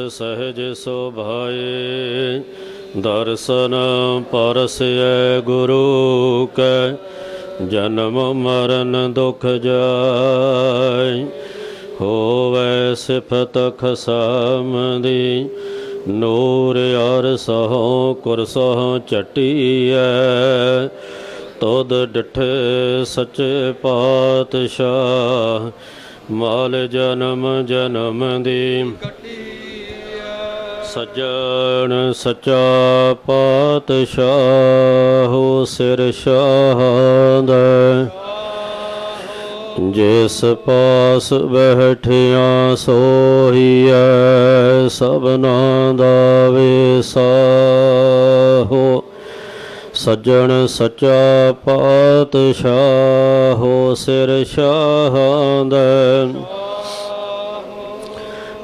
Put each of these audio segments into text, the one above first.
ਸਹਿਜ ਸੋਭਾਏ, ਦਰਸ਼ਨ ਪਰਸੈ ਗੁਰੂ ਕੈ, ਜਨਮ ਮਰਨ ਦੁਖ ਜਾਇ, ਹੋਵੈ ਸਿਫਤ ਖਸਮ ਦੀ ਨੂਰ ਅਰ ਸਹੋ ਕੁਰਸਹੁ ਚਟੀਐ, ਤੁਧ ਡਠੇ ਸੱਚੇ ਪਾਤਸ਼ਾਹ, ਮਾਲ ਜਨਮ ਜਨਮ ਦੀ। ਸੱਜਣ ਸਚਾ ਪਾਤਸ਼ਾਹ ਹੋ ਸਿਰ ਸ਼ਾਹਦ ਜਿਸ ਪਾਸ ਬੈਠਿਆ ਸੋਹੀਐ ਸਭਨਾ ਦਾ ਵਿਸਾਹੋ। ਸੱਜਣ ਸਚਾ ਪਾਤਸ਼ਾਹ ਹੋ ਸਿਰ ਸ਼ਾਹਦ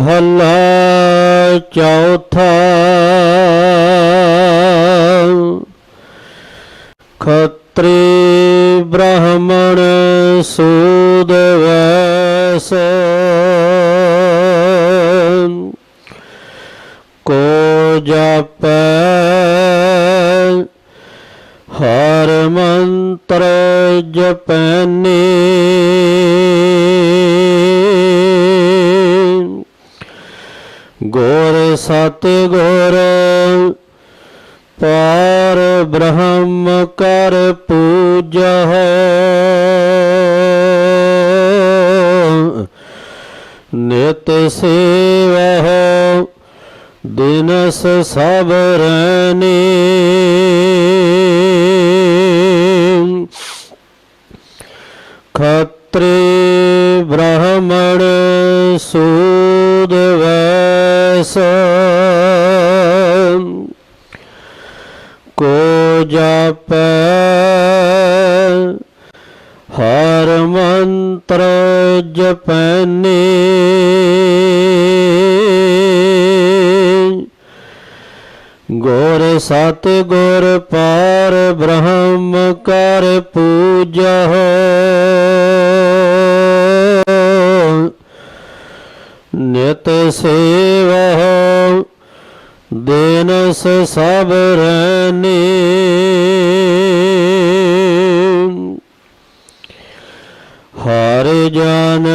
ਮਹੱਲਾ ਚੌਥਾ ਖਤਰੀ ਬ੍ਰਾਹਮਣ ਸੂਦ ਵੈਸ ਕੋ ਜਪੈ ਹਰ ਮੰਤਰ ਜਪੈਨੀ ਪਾਰ ਬ੍ਰਹਮ ਕਰ ਪੂਜਾ। ਨਿਤ ਸੇਵਾ ਦਿਨਸ ਸਬਰਨੀ ਕੋ ਜਪੈ, ਹਰ ਮੰਤਰ ਜਪੈਨੀ। ਗੁਰ ਸਤ ਗੁਰ ਪਾਰ ਬ੍ਰਹਮ ਕਰ ਪੂਜਾ ਨਿਤ ਸੇਵਾ ਦਿਨਸ ਸਭ ਰਹਿਨੀ ਹਰ ਜਨ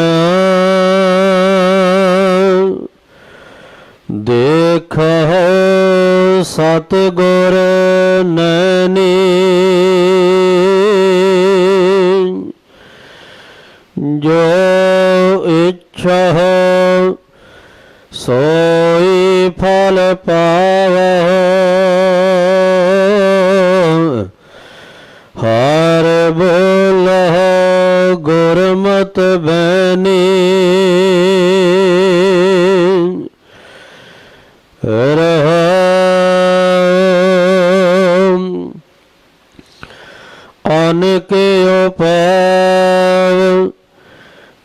ਦੇਖ ਸਤ ਗੁਰ ਨੈਣੀ। ਅਨਕੇ ਉਪਾਵ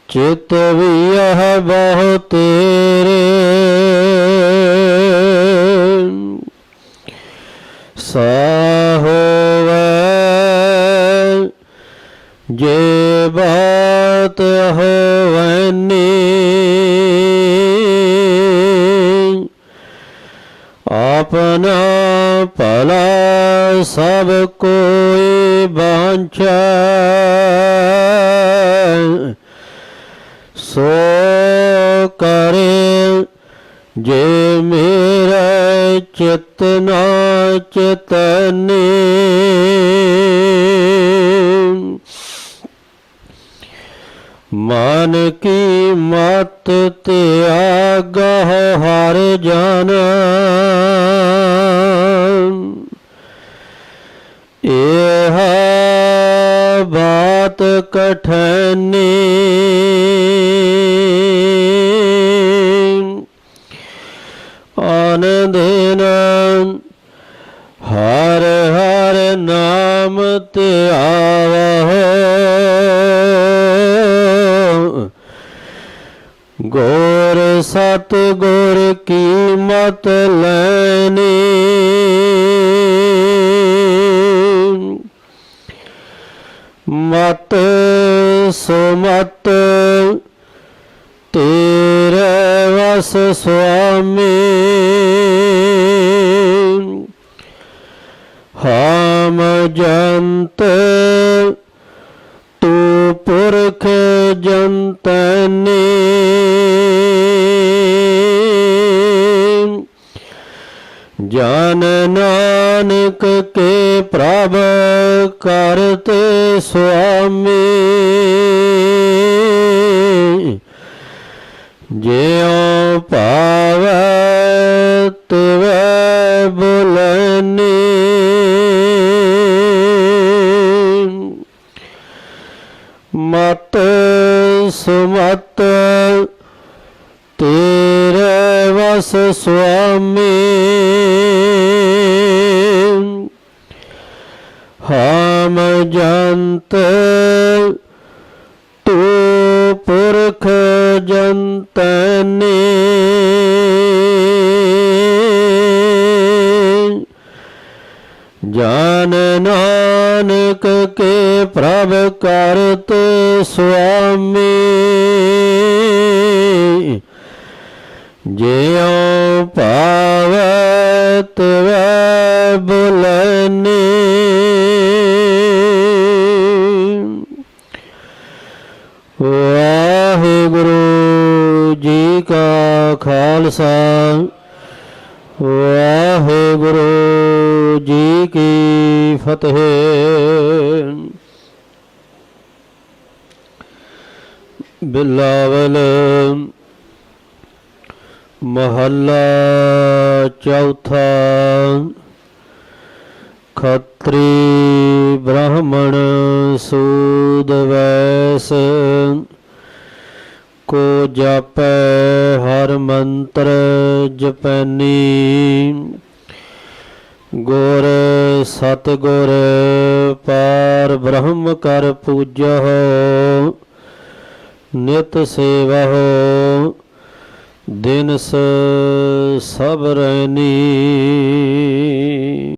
ਚਿਤ ਵੀ ਇਹ ਬਹੁ ਤੇਰੇ। ਸਾਹੋਵੇ ਜੇ ਬਾਤ ਹੋਵਨੀ, ਆਪਣਾ ਭਲਾ ਸਭ ਕੋ ਬਾਂਛੈ ਸੋ ਕਰੇ ਜੇ ਮੇਰੇ ਚਿਤ ਨਾ ਚਤਨੀ। ਮਨ ਕੀ ਮਤ ਤਿਆਗ ਹਰ ਜਾਣਾ ਠੈਨੀ ਆਨੰਦ ਨਾਮ ਹਰ ਹਰ ਨਾਮ ਧਿਆਵਹੁ ਗੋਰ ਸਤ ਗੁਰ ਕੀ ਮਤ ਮਤ ਸੁਮਤ ਤੇਰੇ ਵਸ ਸੁਆਮੀ। ਹਮ ਜੰਤ ਤੂੰ ਪੁਰਖ ਜੰਤਨੀ। ਜਨ ਨਾਨਕ ਕੇ ਮਤ ਸੁਮਤ, ਤੇਰੇ ਵਸ ਸੁਆਮੀ। ਹਮ ਜੰਤ, ਤੂੰ ਪੁਰਖ ਜੰਤਨੀ। ਜਨ ਨਾਨਕ ਕੇ ਪ੍ਰਭ ਕਰਤ ਸੁਆਮੀ ਜਿਉ ਭਾਵੈ ਤਿਵੈ ਬੁਲਨੀ ਵਾਹਿਗੁਰੂ ਜੀ ਕਾ ਖਾਲਸਾ ਵਾਹਿਗੁਰੂ ਜੀ ਕੀ ਫਤਿਹ। ਬਿਲਾਵਲ ਮਹੱਲਾ ਚੌਥਾ ਖੱਤਰੀ ਬ੍ਰਾਹਮਣ ਸੂਦ ਵੈਸ ਕੋ ਜਾਪੈ ਹਰ ਮੰਤਰ ਜਪੈਨੀ ਗੁਰ ਸਤ ਗੁਰ ਪਾਰ ਬ੍ਰਹਮ ਕਰ ਪੂਜਹੁ ਨਿਤ ਸੇਵਹੁ ਦਿਨਸ ਸਭ ਰੈਨੀ